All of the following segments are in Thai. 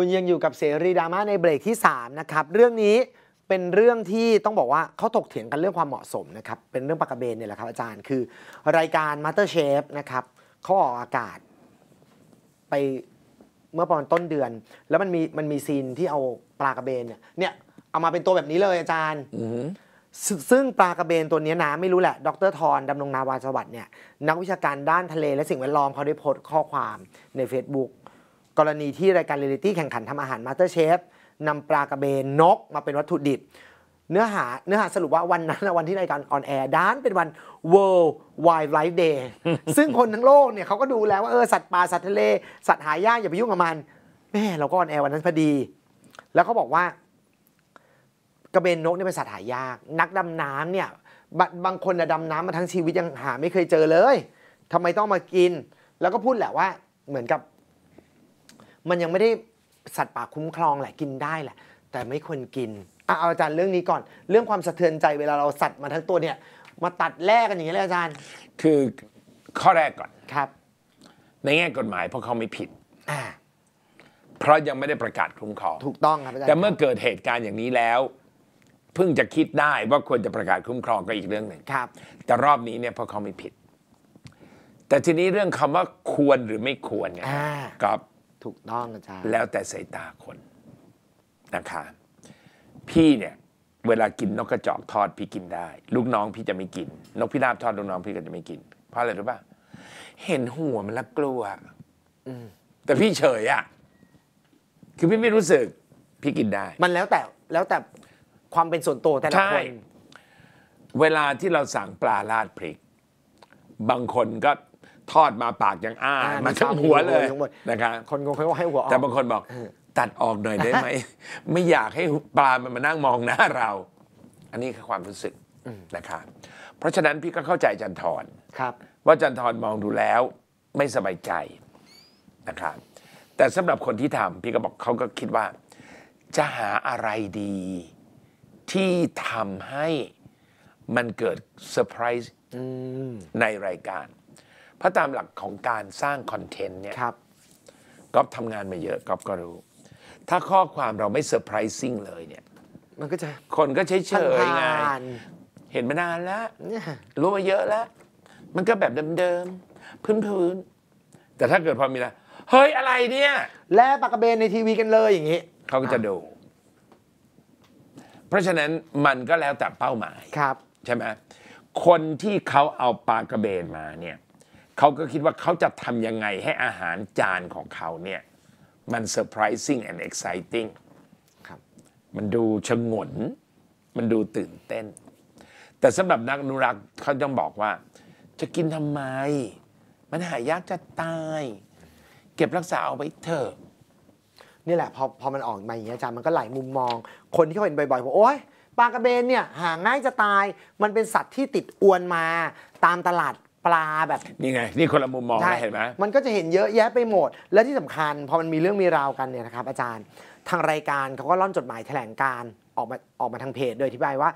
คุณยังอยู่กับเสรีดราม่าในเบรกที่ 3 นะครับ เรื่องนี้เป็นเรื่องที่ต้องบอกว่าเขาถกเถียงกันเรื่องความเหมาะสมนะครับ เป็นเรื่องปากกระเบนเนี่ยแหละครับอาจารย์คือรายการ Master Chef นะครับเขาออกอากาศไปเมื่อประมาณต้นเดือน แล้วมันมีมันมีซีนที่เอาปลากระเบนเนี่ยเนี่ยเอามาเป็นตัวแบบนี้เลยอาจารย์ซซึ่งปลากระเบนตัวเนี้ยนะไม่รู้แหละ ดรทรดำรงนาวาสวัสดิ์เนี่ยนักวิชาการด้านทะเลและสิ่งแวดล้อมเขาได้โพสต์ข้อความใน Facebook กรณีที่รายการเรียลิตี้แข่งขันทำอาหารมาสเตอร์เชฟนำปลากระเบนนกมาเป็นวัตถุดิบ เนื้อหาเนื้อหาสรุปว่าวันนั้นวันที่รายการออนแอร์ด้านเป็นวัน World Wildlife Day ซึ่งคนทั้งโลกเนี่ยเขาก็ดูแล้วว่าเออสัตว์ป่าสัตว์ทะเล สัตว์หายากอย่าไปยุ่งกับมันแม่เราก็ออนแอร์วันนั้นพอดี แล้วเขาบอกว่ากระเบนนกเนี่ยเป็นสัตว์หายาก นักดำน้ำเนี่ยบบางคนน่ะดำน้ำมาทั้งชีวิตยังหาไม่เคยเจอเลยทำไมต้องมากิน แล้วก็พูดแหละว่าเหมือนกับ มันยังไม่ได้สัตว์ป่าคุ้มครองแหละกินได้แหละ แต่ไม่ควรกินอะเอาอาจารย์เรื่องนี้ก่อน เรื่องความสะเทือนใจเวลาเราสัตว์มาทั้งตัวเนี่ยมาตัดแลกกันอย่างนี้เลยอาจารย์ คือข้อแรกก่อนครับ ในแง่กฎหมายเพราะเขาไม่ผิด อ่า เพราะยังไม่ได้ประกาศคุ้มครองถูกต้องครับอาจารย์แต่เมื่อเกิดเหตุการณ์อย่างนี้แล้ว เพิ่งจะคิดได้ว่าควรจะประกาศคุ้มครองก็อีกเรื่องหนึ่งครับ แต่รอบนี้เนี่ยเพราะเขาไม่ผิด แต่ทีนี้เรื่องคำว่าควรหรือไม่ควรเนี่ยอ่าก็ ถูกต้องอาจารย์แล้วแต่สายตาคนนะคะพี่เนี่ยเวลากินนกกระจอกทอดพี่กินได้ ลูกน้องพี่จะไม่กิน นกพิราบทอดลูกน้องพี่ก็จะไม่กิน เพราะอะไรรู้ป่ะเห็นหัวมันและกลัวแต่พี่เฉยอะคือพี่ไม่รู้สึก พี่กินได้ มันแล้วแต่แล้วแต่ความเป็นส่วนตัวแต่ละใช่คนเวลาที่เราสั่งปลาราดพริก บางคนก็ ทอดมาปากยังอ้าอ่ามาทั้งหัวเลยทั้งหมดนะครับคนคงเขาให้หัวออกแต่บางคนบอกตัดออกหน่อยได้ไหม ไม่อยากให้ปลามันมานั่งมองหน้าเรา อันนี้คือความรู้สึกนะครับเพราะฉะนั้นพี่ก็เข้าใจจันทรครับ ว่าจันทรมองดูแล้วไม่สบายใจนะครับแต่สำหรับคนที่ทำพี่ก็บอกเขาก็คิดว่า จะหาอะไรดี ที่ทำให้มันเกิดเซอร์ไพรส์ในรายการ เพราะตามหลักของการสร้างคอนเทนต์เนี่ยครับก๊อฟทำงานมาเยอะก๊อฟก็รู้ ถ้าข้อความเราไม่เซอร์ไพรส์ซิ่งเลยเนี่ย มันก็จะคนก็เฉยเฉยๆไงผ่านเห็นมานานแล้วๆเนี่ยรู้มาเยอะแล้ว มันก็แบบเดิมๆพื้นๆแต่ถ้าเกิดพอมีละเฮ้ยอะไรเนี่ย แล่ปลากระเบนในทีวีกันเลยอย่างนี้ เขาก็จะดู เพราะฉะนั้นมันก็แล้วแต่เป้าหมาย ครับ ใช่ไหมคนที่เขาเอาปลากระเบนมาเนี่ย เขาก็คิดว่าเขาจะทำยังไงให้อาหารจานของเขาเนี่ย มัน surprising and exciting ครับมันดูชงน มันดูตื่นเต้น แต่สำหรับนักอนุรักษ์เขาต้องบอกว่า จะกินทำไม มันหายากจะตาย เก็บรักษาเอาไว้เถอะนี่แหละพอพอมันออกมาอย่างนี้ยอาจารย์มันก็หลายมุมมอง คนที่เขาเห็นบ่อยๆบอกโอ๊ยปลากระเบนเนี่ยหาง่ายจะตาย มันเป็นสัตว์ที่ติดอวนมา ตามตลาด ปลาแบบนี่ไง นี่คนละมุมมองใช่นะเห็นไหมมันก็จะเห็นเยอะแยะไปหมด และที่สำคัญพอมันมีเรื่องมีราวกันเนี่ยนะครับอาจารย์ทางรายการเขาก็ร่อนจดหมายแถลงการณ์ออกมาออกมาทางเพจ โดยอธิบายว่า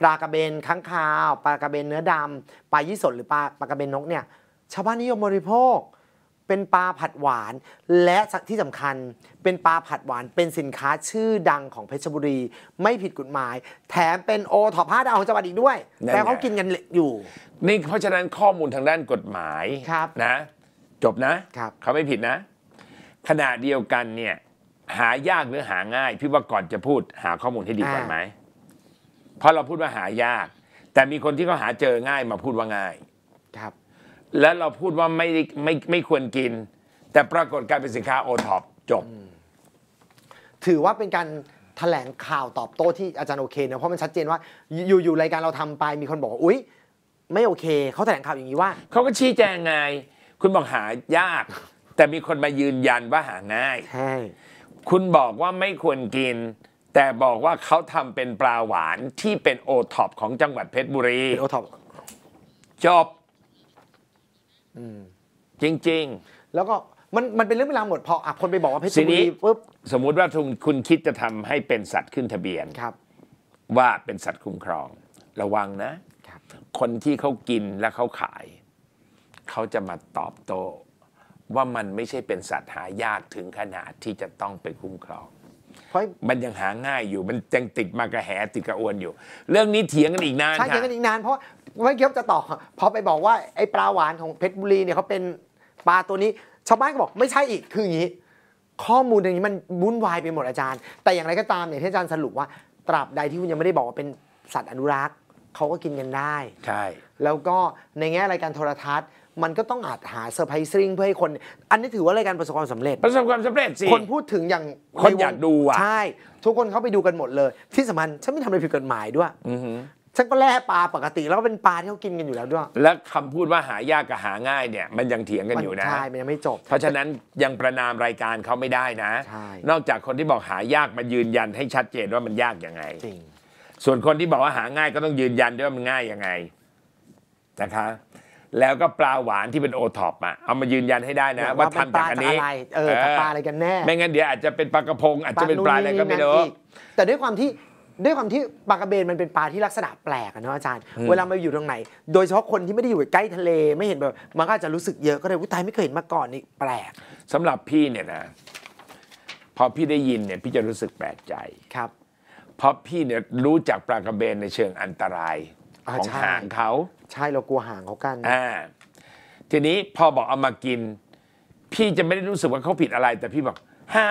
ปลากระเบนค้างคาวปลากระเบนเนื้อดำปลายี่สนหรือปลาปลากระเบนนกเนี่ยชาวบ้านนิยมบริโภค เป็นปลาผัดหวาน และที่สำคัญเป็นปลาผัดหวานเป็นสินค้าชื่อดังของเพชรบุรี ไม่ผิดกฎหมาย แถมเป็นโอท็อปห้าดาวของจังหวัดอีกด้วยนั่นไงแต่เขากินกันอยู่ นี่เพราะฉะนั้นข้อมูลทางด้านกฎหมายครับนะ จบนะครับเขาไม่ผิดนะ ขณะเดียวกันเนี่ยหายากหรือหาง่าย พี่ว่าก่อนจะพูดหาข้อมูลให้ดีก่อนอ่าไหมเพราะเราพูดว่าหายาก แต่มีคนที่เขาหาเจอง่ายมาพูดว่าง่าย ครับ แล้วเราพูดว่าไม่ได้ไม่ไม่ควรกิน แต่ปรากฏกลายเป็นสินค้าโอท็อปจบ ถือว่าเป็นการแถลงข่าวตอบโต้ที่อาจารย์โอเคนะเพราะมันชัดเจนว่า อยู่อยู่รายการเราทำไปมีคนบอกว่าอุ๊ย ไม่โอเคเขาแถลงข่าวอย่างนี้ว่าเขาก็ชี้แจงไง คุณบอกหายาก แต่มีคนมายืนยันว่าหาง่ายใช่คุณบอกว่าไม่ควรกิน แต่บอกว่าเขาทำเป็นปลาหวานที่เป็นโอท็อปของจังหวัดเพชรบุรีเป็นโอท็อปจบ จริงแล้วก็มันมันเป็นเรื่องเวลาวหมดพออะคนไปบอกว่าเพชรทีบุนี้รีปุ๊บๆสมมุติว่าคุณคุณคิดจะทำให้เป็นสัตว์ขึ้นทะเบียนครับ ว่าเป็นสัตว์คุ้มครอง ระวังนะครับคนที่เขากินและเขาขาย เขาจะมาตอบโต้ว่ามันไม่ใช่เป็นสัตว์หายากถึงขนาดที่จะต้องไปคุ้มครองเพราะมันยังหาง่ายอยู่มันยังติดมากระแหติดกระอวนอยู่ เรื่องนี้เถียงกันอีกนานใช่ค่ะเถียงกันอีกนานเพราะ ไม่เกี่ยวจะต่อพอไปบอกว่าไอ้ปลาหวานของเพชรบุรีเนี่ยเขาเป็นปลาตัวนี้ชาวบ้านก็บอกไม่ใช่อีกคืออย่างนี้ ข้อมูลอย่างนี้มันวุ่นวายไปหมดอาจารย์ แต่อย่างไรก็ตามเนี่ยที่อาจารย์สรุปว่า ตราบใดที่คุณยังไม่ได้บอกว่าเป็นสัตว์อนุรักษ์เขาก็กินกันได้ ใช่ แล้วก็ในแง่รายการโทรทัศน์ มันก็ต้องอาจหาเซอร์ไพรส์ซิงเพื่อให้คน อันนี้ถือว่ารายการประสบความสำเร็จ ประสบความสำเร็จสิ คนพูดถึงอย่างคนใวงอยากดูอะ ใช่ ทุกคนเข้าไปดูกันหมดเลย ที่สำคัญฉันไม่ทำอะไรผิดกฎหมายด้วย อือหือ ฉันก็แล่ปลาปกติแล้วก็เป็นปลาที่เขากินกันอยู่แล้วด้วยและคำพูดว่าหายากกับหาง่ายเนี่ย มันยังเถียงกันอยู่นะ ใช่มันยังไม่จบ เพราะฉะนั้นยังประนามรายการเขาไม่ได้นะ ใช่ นอกจากคนที่บอกหายากมายืนยันให้ชัดเจนว่ามันยากยังไง จริง ส่วนคนที่บอกว่าหาง่ายก็ต้องยืนยันด้วยว่ามันง่ายยังไงนะคะ แล้วก็ปลาหวานที่เป็นโอท็อปอะเอามายืนยันให้ได้นะ ว่าทำจากอันนี้ว่าเป็นปลาจากอะไรเออกับปลาอะไรกันแน่ ไม่งั้นเดี๋ยวอาจจะเป็นปลากระพงอาจจะเป็นปลาอะไรก็ไม่รู้ อีแต่ด้วยความที่ ด้วยความที่ปลากระเบนมันเป็นปลาที่ลักษณะแปลกอะเนาะอาจารย์ เวลามาอยู่ตรงไหน โดยเฉพาะคนที่ไม่ได้อยู่ใกล้ทะเลไม่เห็นแบบมันก็อาจจะรู้สึกเยอะก็เลยวุ้ยตายไม่เคยเห็นมาก่อนนี่แปลกสำหรับพี่เนี่ยนะ พอพี่ได้ยินเนี่ยพี่จะรู้สึกแปลกใจ ครับ เพราะพี่เนี่ยรู้จักปลากระเบนในเชิงอันตรายอ่าของใช่ หางเขา ใช่เรากลัวห่างเขากัน อ่าทีนี้พอบอกเอามากิน พี่จะไม่ได้รู้สึกว่าเขาผิดอะไร แต่พี่บอกฮะ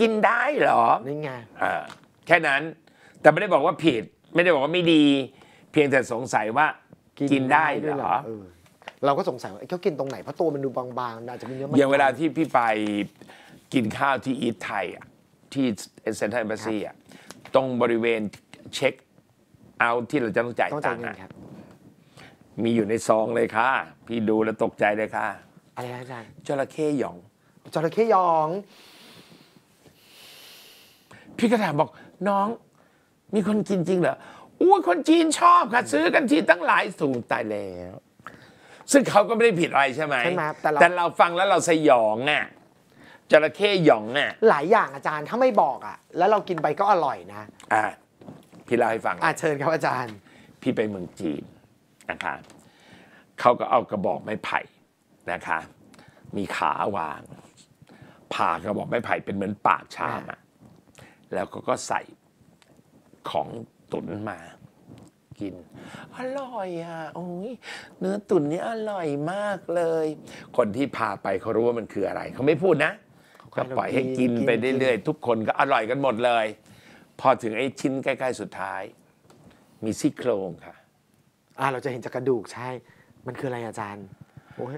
กินได้เหรอนี่ไง อ่าแค่นั้น แต่ไม่ได้บอกว่าผิด ไม่ได้บอกว่าไม่ดี เพียงแต่สงสัยว่ากินได้เหรด้วยอเออเราก็สงสัยว่าเอ้ยเขากินตรงไหนเพราะตัวมันดูบางๆอาจจะมีเนื้อมันอย่างเวลาที่พี่ไปกินข้าวที่อีทไทยอะที่เซ็นทรัลเอมบาซีอะตรงบริเวณเช็คเอาท์ที่เราจะต้องจ่ายต้องตัจ่ายงค์เงินอะครับมีอยู่ในซองเลยค่ะ พี่ดูแล้วตกใจเลยค่ะ อะไรนะอาจารย์จระเข้หยองจระเข้ยอง พี่ก็ถามบอกน้อง มีคนกินจริงเหรออ้วคนจีนชอบค่ะ ซื้อกันทีตั้งหลายสูงตายแล้ว ซึ่งเขาก็ไม่ได้ผิดอะไรใช่ไหมใช่ไหมแต่เรา แต่เราฟังแล้วเราสยองอะจระเข้หยองอะหลายอย่างอาจารย์ถ้าไม่บอกอะ แล้วเรากินไปก็อร่อยนะอะพี่เล่าให้ฟัง อะเชิญครับอาจารย์ พี่ไปเมืองจีนนะคะเขาก็เอากระบอกไม้ไผ่นะคะ มีขาวางผ่ากระบอกไม้ไผ่เป็นเหมือนปากชามอะแล้วก็ก็ใส่ ของตุ๋นมากิน อร่อยอะโอ้ยเนื้อตุ๋นนี่อร่อยมากเลย คนที่พาไปเขารู้ว่ามันคืออะไร เขาไม่พูดนะเขาก็ให้เราปล่อยให้กินกินไปกินเรื่อยๆทุกคนก็อร่อยกันหมดเลย พอถึงไอ้ชิ้นใกล้ ๆ สุดท้าย มีซี่โครงค่ะ อะเราจะเห็นจากกระดูกใช่ มันคืออะไรอาจารย์โอ้ย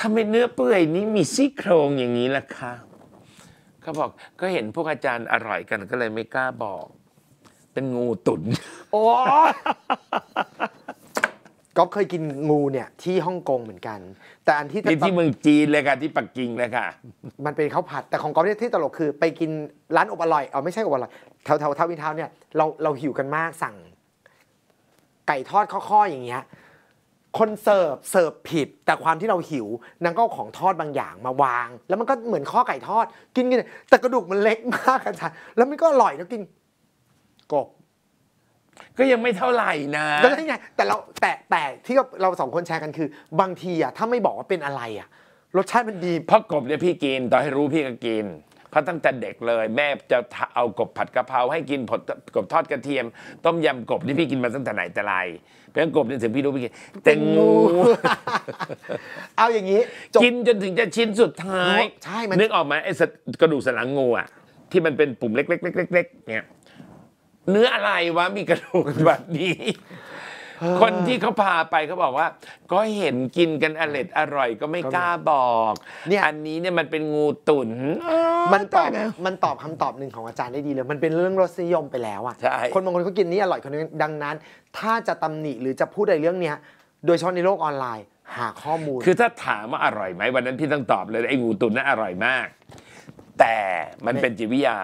ทำไมเนื้อเปื่อยนี้มีซี่โครงอย่างนี้ล่ะคะเขาบอกก็เห็นพวกอาจารย์อร่อยกันก็เลยไม่กล้าบอก เป็นงูตุ๋นโอ้ก๊อฟเคยกินงูเนี่ยที่ฮ่องกงเหมือนกัน แต่อันที่นี่ที่เมืองจีนเลยค่ะที่ปักกิ่งเลยค่ะ มันเป็นข้าวผัดแต่ของก๊อฟเนี่ยที่ตลกคือไปกินร้านอบอร่อยเอาไม่ใช่อบอร่อยแถวแถวทาวน์อินทาวน์เนี่ยเราเราหิวกันมากสั่ง ไก่ทอดข้อๆอย่างเงี้ยคนเสิร์ฟเสิร์ฟผิด แต่ความที่เราหิวนางก็เอาของทอดบางอย่างมาวาง แล้วมันก็เหมือนข้อไก่ทอดกินกันเนี่ยแต่กระดูกมันเล็กมากอาจารย์แล้วมันก็อร่อยนะกิน กบก็ยังไม่เท่าไหร่นะก็ได้ไงแต่เราแต่แต่ที่เราสองคนแชร์กันคือ บางทีอะถ้าไม่บอกว่าเป็นอะไรอะรสชาติมันดีเพราะกบเนี่ยพี่กินต่อให้รู้พี่ก็กินเพราะตั้งแต่เด็กเลย แม่จะเอากบผัดกะเพราให้กินผดกบทอดกระเทียม ต้มยำกบนี่พี่กินมาตั้งแต่ไหนแต่ไรเพราะฉะนั้นกบเนี่ยถึงพี่รู้พี่กินแต่งูเอาอย่างนี้จบกินจนถึงจะชิ้นสุดท้ายใช่มันนึกออกไหมไอ้สัตว์กระดูกสันหลังงูอะที่มันเป็นปุ่มเล็กๆๆๆๆเนี่ย เนื้ออะไรวะมีกระดูกแบบนี้ คนที่เขาพาไปเขาบอกว่า ก็เห็นกินกันอร่อยอร่อยก็ไม่กล้าบอกเนี่ยอันนี้เนี่ยมันเป็นงูตุ๋นมันตอบายแล้วมันตอบคำตอบหนึ่งของอาจารย์ได้ดีเลย มันเป็นเรื่องรสนิยมไปแล้วอะใช่คนบางคนเขากินนี้อร่อยคนนึงดังนั้น ถ้าจะตำหนิหรือจะพูดอะไรเรื่องเนี้ย โดยเฉพาะในโลกออนไลน์ หาข้อมูล คือถ้าถามว่าอร่อยไหมวันนั้นพี่ต้องตอบเลยไอ้งูตุ๋นนั้นอร่อยมาก แต่มันเป็นจิตวิทยา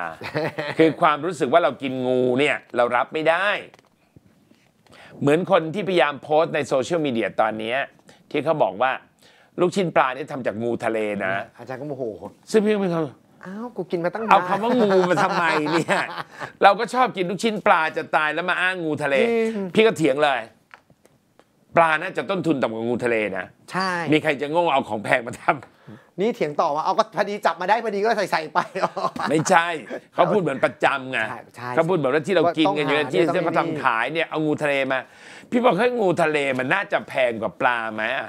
คือความรู้สึกว่าเรากินงูเนี่ยเรารับไม่ได้ เหมือนคนที่พยายามโพสต์ในโซเชียลมีเดียตอนเนี้ยที่เขาบอกว่าลูกชิ้นปลาเนี่ยทำจากงูทะเลนะ อาจารย์ก็โมโหซึ่งพี่ก็ไม่เข้าอ้าวกูกินมาตั้งนานเอาคำว่างูมาทำไมเนี่ย เราก็ชอบกินลูกชิ้นปลาจะตายแล้วมาอ้างงูทะเลจริงพี่ก็เถียงเลย ปลาน่าจะต้นทุนต่ำกว่างูทะเลนะใช่ มีใครจะโง่เอาของแพงมาทำ นี่เถียงต่อว่าเอาก็พอดีจับมาได้พอดีก็ใส่ใส่ๆไป ไม่ใช่ เขาพูดเหมือนประจำไงใช่ใช่เขาพูดเหมือนว่าที่เรากินกันอยู่ว่าต้องหาที่เนี่ยที่เขาต้องมี ทำขายเนี่ยเอางูทะเลมา พี่บอกให้ยงูทะเลมันน่าจะแพงกว่าปลาไหมอะ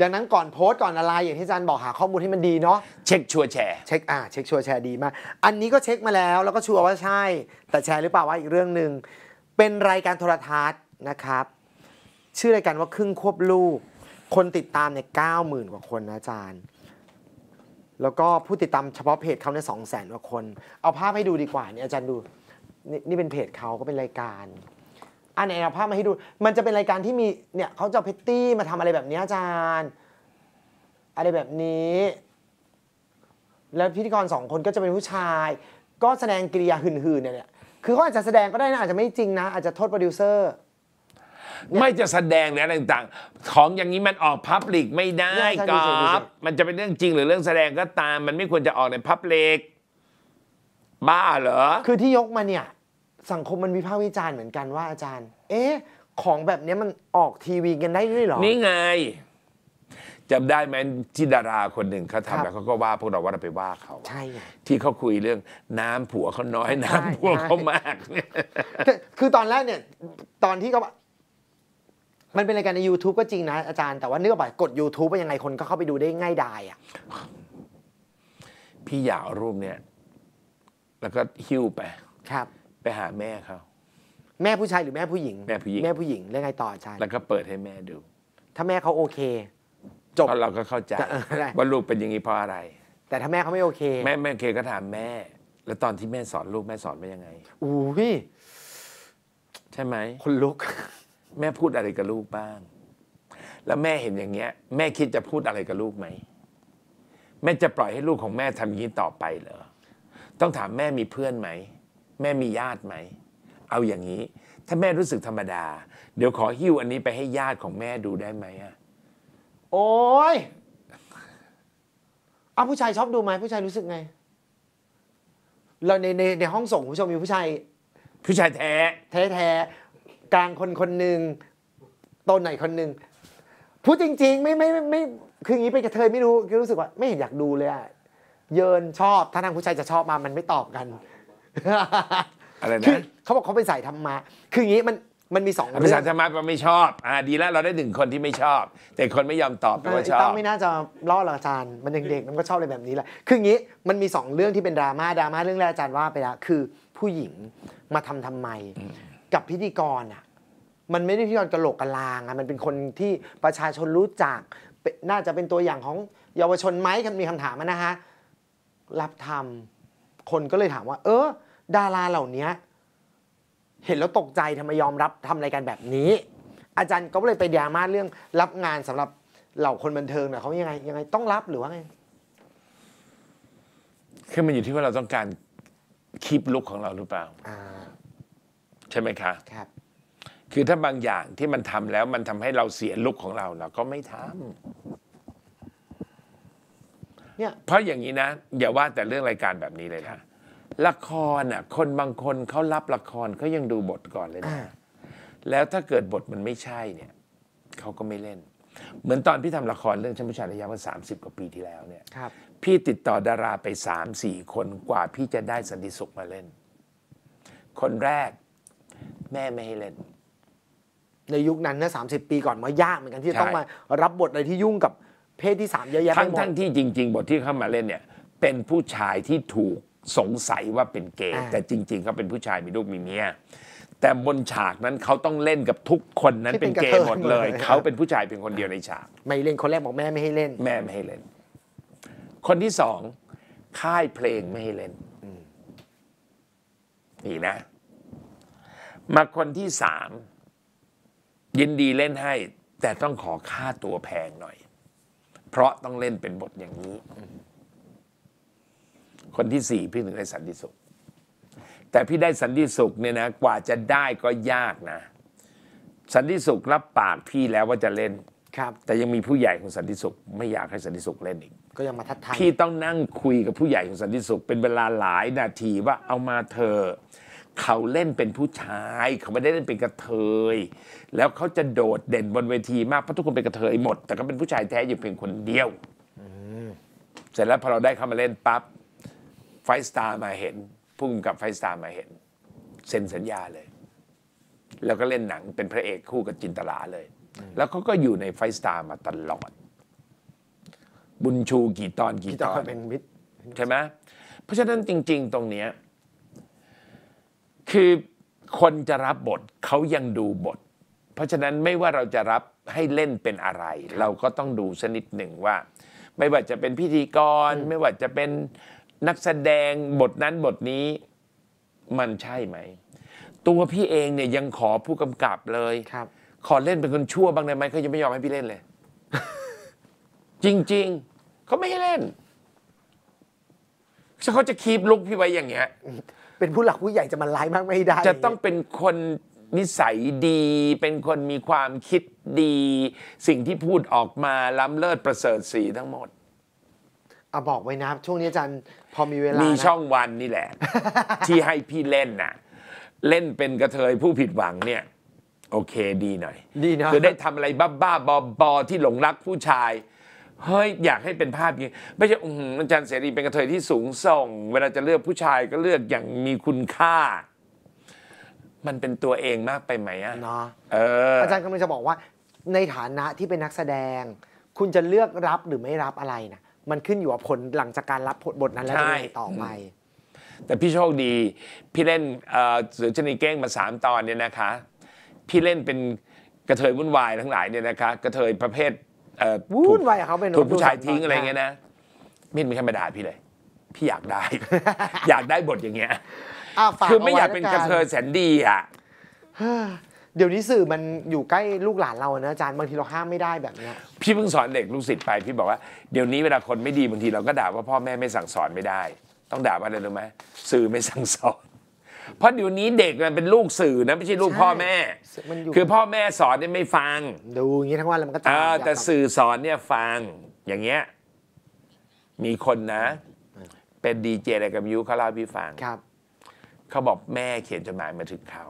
ดังนั้นก่อนโพสต์ก่อนอะไรอย่างที่อาจารย์บอกหาข้อมูลที่มันดีเนาะ เช็คชัวร์แชร์ เช็คอ่าเช็คชัวร์แชร์ดีมาก อันนี้ก็เช็คมาแล้วแล้วก็ชัวร์ว่าใช่ แต่แชร์หรือเปล่าว่าอีกเรื่องหนึ่งเป็นรายการโทรทัศน์นะครับ ชื่อรายการว่าครึ่งควบลูก คนติดตามเนี่ยเก้าหมื่นกว่าคนนะอาจารย์ แล้วก็ผู้ติดตามเฉพาะเพจเขาเนี่ยสองแสนกว่าคน เอาภาพให้ดูดีกว่าเนี่ยอาจารย์ดูนี่นี่เป็นเพจเขาก็เป็นรายการอันไหนเอาภาพมาให้ดู มันจะเป็นรายการที่มีเนี่ยเขาจะเพตตี้มาทำอะไรแบบนี้อาจารย์ อะไรแบบนี้ แล้วพิธีกรสองคนก็จะเป็นผู้ชาย ก็แสดงกิริยาหื่นๆเนี่ยคือเขาอาจจะแสดงก็ได้นะอาจจะไม่จริงนะ อาจจะโทษโปรดิวเซอร์ ไม่จะแสดงหรืออะไรต่างๆ ของอย่างนี้มันออกพับลิกไม่ได้เนี่ยใช่กดูสิดูอสิ ฟมันจะเป็นเรื่องจริงหรือเรื่องแสดงก็ตาม มันไม่ควรจะออกในพับลิกบ้าเหรอ คือที่ยกมาเนี่ย สังคมมันวิพากษ์วิจารณ์เหมือนกันว่าอาจารย์ เอ๊ะ ของแบบเนี้ยมันออกทีวีกันได้ด้วยเหรอ นี่ไงจำได้ไหมที่ดาราคนหนึ่งเขาครับ ทำแล้วเขาก็ว่าพวกเราว่าเราไปว่าเขา ใช่ไง ที่เขาคุยเรื่องน้ำผัวเขาน้อยใช่น้ำผัวเขามากเนี่ย แต่คือตอนแรกเนี่ย ตอนที่เขา มันเป็นรายการใน YouTube ก็จริงนะอาจารย์แต่ว่าเนื้อไปกด YouTube ไปยังไงคนก็เข้าไปดูได้ง่ายดายอะพี่อยากเอารูปเนี่ย แล้วก็หิ้วไป ครับ ไปหาแม่เขาแม่ผู้ชายหรือแม่ผู้หญิง แม่ผู้หญิง แม่ผู้หญิงเรื่องไงต่ออาจารย์แล้วก็เปิดให้แม่ดู ถ้าแม่เขาโอเค จบเพราะเราก็เข้าใจเออได้ ว่าลูกเป็นอย่างนี้เพราะอะไร แต่ถ้าแม่เขาไม่โอเคแม่แม่เคก็ถามแม่ แล้วตอนที่แม่สอนลูกแม่สอนว่ายังไง อู้พี่ใช่ไหมคนลุก แม่พูดอะไรกับลูกบ้าง แล้วแม่เห็นอย่างเงี้ย แม่คิดจะพูดอะไรกับลูกไหมแม่จะปล่อยให้ลูกของแม่ทำอย่างนี้ต่อไปเหรอต้องถามแม่มีเพื่อนไหม แม่มีญาติไหม เอาอย่างนี้ ถ้าแม่รู้สึกธรรมดา เดี๋ยวขอหิ้วอันนี้ไปให้ญาติของแม่ดูได้ไหมอะโอ้ยเอาผู้ชายชอบดูไหมผู้ชายรู้สึกไง เราในในในห้องส่งคุณผู้ชมมีผู้ชาย ผู้ชายแท้ แท้ๆ กลางคนคนหนึ่งต้นไหนคนหนึ่งพูดจริง ๆ ไม่ไม่ไม่ไม่คืออย่างนี้เป็นกระเทยไม่รู้คือรู้สึกว่า ไม่เห็นอยากดูเลยอะเยินชอบถ้าทางผู้ชายจะชอบมามันไม่ตอบกันอะไรคือนะ เขาบอกเขาเป็นสายธรรมะคืออย่างนี้มันมันมีสองภาเรื่ษาองธรรมะมันไม่ชอบอ่าดีแล้วเราได้หนึ่งคนที่ไม่ชอบ แต่คนไม่ยอมตอบแปลว่าชอตั้บงไม่น่าจะล่อหรอกอาจารย์มันเด็กๆมันก็ชอบอะไรแบบนี้แหละคืออย่างนี้มันมีสองเรื่องที่เป็นดราม่าดราม่าเรื่องแรกอาจารย์ว่าไปแล้วคือผู้หญิงมาทำทำไม กับพิธีกรอะมันไม่ได้พิธีกรกระโหลกกะลางอะมันเป็นคนที่ประชาชนรู้จักเป็นน่าจะเป็นตัวอย่างของเยาวชนไหมมีคำถามอะนะฮะรับทำคนก็เลยถามว่า เออ ดาราเหล่านี้เห็นแล้วตกใจทำไมยอมรับทำรายการแบบนี้ อาจารย์ก็เลยไปดราม่าเรื่องรับงานสำหรับเหล่าคนบันเทิงเนี่ยเขายังไงยังไงต้องรับหรือว่าไงคือมันอยู่ที่ว่าเราต้องการคีปลุกของเราหรือเปล่า อ่าใช่ไหมคะครับ คือถ้าบางอย่างที่มันทำแล้วมันทำให้เราเสียลุกของเราเราก็ไม่ทำเนี่ยเพราะอย่างนี้นะอย่าว่าแต่เรื่องรายการแบบนี้เลยนะละครอะ คนบางคนเขารับละครเขายังดูบทก่อนเลยอ่านะแล้วถ้าเกิดบทมันไม่ใช่เนี่ยเขาก็ไม่เล่น เหมือนตอนพี่ทำละครเรื่องชั้นผู้ชายระยะเมื่อสามสิบกว่าปีที่แล้วเนี่ยครับพี่ติดต่อดาราไปสามสี่คนกว่าพี่จะได้สันติสุขมาเล่น คนแรก แม่ไม่ให้เล่น ในยุคนั้นนะสาปีก่อนมายากเหมือนกันที่จะใช่ต้องมารับบทอะไรที่ยุ่งกับเพศที่สามเยอะแยะไปทั้งหมดทั้งที่จริง ๆ บทที่เข้ามาเล่นเนี่ย เป็นผู้ชายที่ถูกสงสัยว่าเป็นเกย์อ่าแต่จริง ๆ เขาเป็นผู้ชายมีลูกมีเมียแต่บนฉากนั้นเขาต้องเล่นกับทุกคนนั้นเป็นเกย์หมดเลย เขาเป็นผู้ชายเป็นคนเดียวในฉาก ไม่เล่นคนแรกบอกแม่ไม่ให้เล่น แม่ไม่ให้เล่น คนที่สองค่ายเพลงไม่ให้เล่นนี่นะ มาคนที่สามยินดีเล่นให้ แต่ต้องขอค่าตัวแพงหน่อย เพราะต้องเล่นเป็นบทอย่างนี้ คนที่สี่พี่ถึงได้สันติสุข แต่พี่ได้สันติสุขเนี่ยนะกว่าจะได้ก็ยากนะ สันติสุขรับปากพี่แล้วว่าจะเล่นครับ แต่ยังมีผู้ใหญ่ของสันติสุข ไม่อยากให้สันติสุขเล่นอีกก็ยังมาทัดทายพี่ต้องนั่งคุยกับผู้ใหญ่ของสันติสุขเป็นเวลาหลายนาทีว่าเอามาเธอะ เขาเล่นเป็นผู้ชาย เขาไม่ได้เล่นเป็นกระเทย แล้วเขาจะโดดเด่นบนเวทีมากเพราะทุกคนเป็นกระเทยหมด แต่ก็เป็นผู้ชายแท้อยู่เพียงคนเดียวเสร็จแล้วพอเราได้เข้ามาเล่นปั๊บไฟสตาร์มาเห็นพุ่งกับไฟสตาร์มาเห็นเซ็นสัญญาเลย แล้วก็เล่นหนังเป็นพระเอกคู่กับจินตลาเลย แล้วเขาก็อยู่ในไฟสตาร์มาตลอด บุญชูกี่ตอนกี่ที่ตจะอนเป็นมิตรใช่ไหมเพราะฉะนั้นจริง ๆ ตรงเนี้ย คือคนจะรับบทเขายังดูบท เพราะฉะนั้นไม่ว่าเราจะรับให้เล่นเป็นอะไร เราก็ต้องดูสนิดหนึ่งว่า ไม่ว่าจะเป็นพิธีกร ไม่ว่าจะเป็นนักแสดงบทนั้นบทนี้มันใช่ไหม ตัวพี่เองเนี่ยยังขอผู้กำกับเลยครับ ขอเล่นเป็นคนชั่วบ้างได้ไหมเขายังไม่ยอมให้พี่เล่นเลย จริง ๆเขาไม่ให้เล่นเขาจะคีบลุกพี่ไว้อย่างเงี้ย เป็นผู้หลักผู้ใหญ่จะมาไล่มากไม่ได้ จะต้องเป็นคนนิสัยดี เป็นคนมีความคิดดี สิ่งที่พูดออกมาล้ำเลิศประเสริฐสีทั้งหมดอะบอกไว้นะช่วงนี้อาจารย์พอมีเวลามีนะช่องวันนี่แหละ ที่ให้พี่เล่นน่ะ เล่นเป็นกระเทยผู้ผิดหวังเนี่ย โอเคดีหน่อย ดีเนาะคือได้ทำอะไรบ้าๆบอๆที่หลงรักผู้ชาย เฮ้ยอยากให้เป็นภาพอย่างนี้ไม่ใช่อื้อหืออาจารย์เสรีเป็นกระเทยที่สูงส่ง เวลาจะเลือกผู้ชายก็เลือกอย่างมีคุณค่า มันเป็นตัวเองมากไปไหมอะเนาะเอออาจารย์กำลังจะบอกว่า ในฐานะที่เป็นนักแสดง คุณจะเลือกรับหรือไม่รับอะไรนะมันขึ้นอยู่กับผลหลังจากการรับบทนั้นแล้วจะยังไงต่อไปแต่พี่โชคดี พี่เล่นเอ่อเสือชนีเก้งมาสามตอนเนี่ยนะคะ พี่เล่นเป็นกระเทยวุ่นวายทั้งหลายเนี่ยนะคะ กระเทยประเภทเอ่อ วุ่นวายกับเขาเป็นถูกผู้ชายทิ้งดูสามตอนอะไรเงี้ยนะมินไม่แค่มาด่าพี่เลย พี่อยากได้ อยากได้บทอย่างเงี้ยอะฝากคือไม่อยากไว้เป็นแล้วกระเทยแสนดีอะเดี๋ยวนี้สื่อมันอยู่ใกล้ลูกหลานเรานะอาจารย์บางทีเราห้ามไม่ได้แบบเนี้ยพี่เพิ่งสอนเด็กลูกศิษย์ไปพี่บอกว่าเดี๋ยวนี้เวลาคนไม่ดีบางทีเราก็ด่าว่าพ่อแม่ไม่สั่งสอนไม่ได้ ต้องด่าว่าอะไรรู้ไหมสื่อไม่สั่งสอน เพราะเดี๋ยวนี้เด็กมันเป็นลูกสื่อนะไม่ใช่ลูกใช่พ่อแม่ มันอยู่ คือพ่อแม่สอนเนี่ยไม่ฟังดูอย่างนี้ทั้งวันแล้วมันก็จะอ่าอยากแต่แบบสื่อสอนเนี่ยฟังอย่างเงี้ยมีคนนะ เป็นดีเจอะไรกับยูเขาเล่าให้พี่ฟัง ครับเขาบอกแม่เขียนจดหมายมาถึงเขา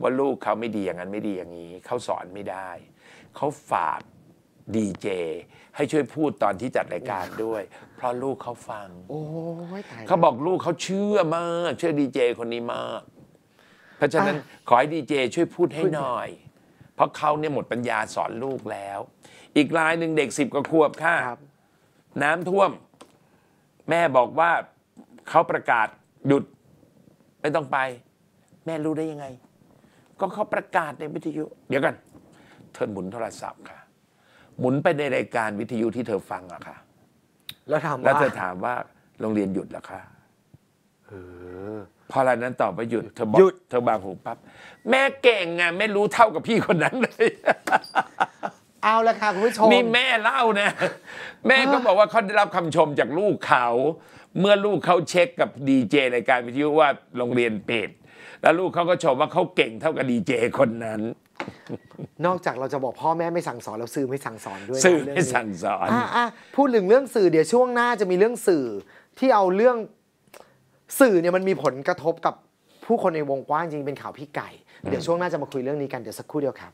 ว่าลูกเขาไม่ดีอย่างนั้นไม่ดีอย่างนี้ เขาสอนไม่ได้ เขาฝากดีเจ ให้ช่วยพูดตอนที่จัดรายการด้วย เพราะลูกเขาฟัง โอ้ยตายแล้วเขาบอกลูกเขาเชื่อมากเชื่อดีเจคนนี้มาก เพราะฉะนั้นขอให้ดีเจช่วยพูดให้หน่อย เพราะเขาเนี่ยหมดปัญญาสอนลูกแล้ว อีกรายหนึ่งเด็กสิบกว่าขวบค่ะครับน้ำท่วม แม่บอกว่าเขาประกาศหยุดไม่ต้องไป แม่รู้ได้ยังไง ก็เขาประกาศในวิทยุ เดี๋ยวกัน เธอหมุนโทรศัพท์ค่ะ หมุนไปในรายการวิทยุที่เธอฟังอะค่ะ แล้วถามแล้วว่าเธอถามว่าโรงเรียนหยุดเหรอคะพอรายนั้นตอบว่าหยุดเธอบอกหยุด เธอบางหูปั๊บแม่เก่งไงไม่รู้เท่ากับพี่คนนั้นเลย เอาละค่ะคุณผู้ชม นี่แม่เล่านะ แม่ก็บอกว่าเขาได้รับคำชมจากลูกเขา เมื่อลูกเขาเช็คกับดีเจรายการวิทยุว่าโรงเรียนปิดแล้วลูกเขาก็ชมว่าเขาเก่งเท่ากับดีเจคนนั้น นอกจากเราจะบอกพ่อแม่ไม่สั่งสอนแล้วสื่อไม่สั่งสอนด้วยนะสื่อเรื่ไม่นี้สั่งสอน อะอะพูดถึงเรื่องสื่อเดี๋ยวช่วงหน้าจะมีเรื่องสื่อที่เอาเรื่องสื่อเนี่ยมันมีผลกระทบกับผู้คนในวงกว้างจริงเป็นข่าวพี่ไก่ เดี๋ยวช่วงหน้าจะมาคุยเรื่องนี้กันเดี๋ยวสักครู่เดียวครับ